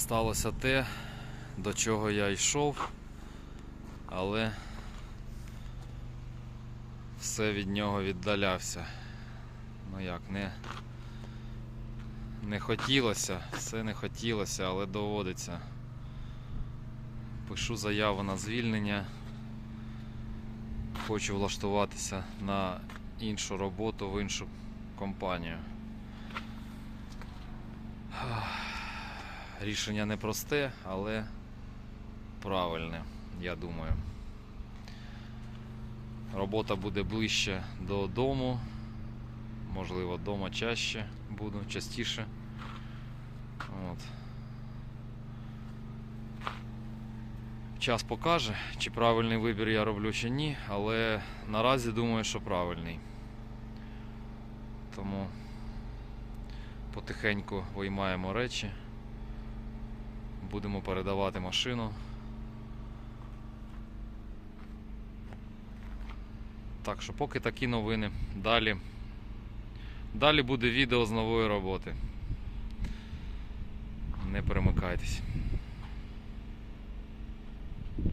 сталося те, до чого я йшов, але все від нього віддалявся. Ну як, не, не хотілося, все не хотілося, але доводиться. Пишу заяву на звільнення. Хочу влаштуватися на іншу роботу в іншу компанію. Рішення непросте, але правильне, я думаю. Робота буде ближче до дому. Можливо, вдома чаще буду, частіше. От. Час покаже, чи правильний вибір я роблю, чи ні, але наразі думаю, що правильний. Тому потихеньку виймаємо речі. Будемо передавати машину. Так що поки такі новини. Далі. Далі буде відео з нової роботи. Не перемикайтесь.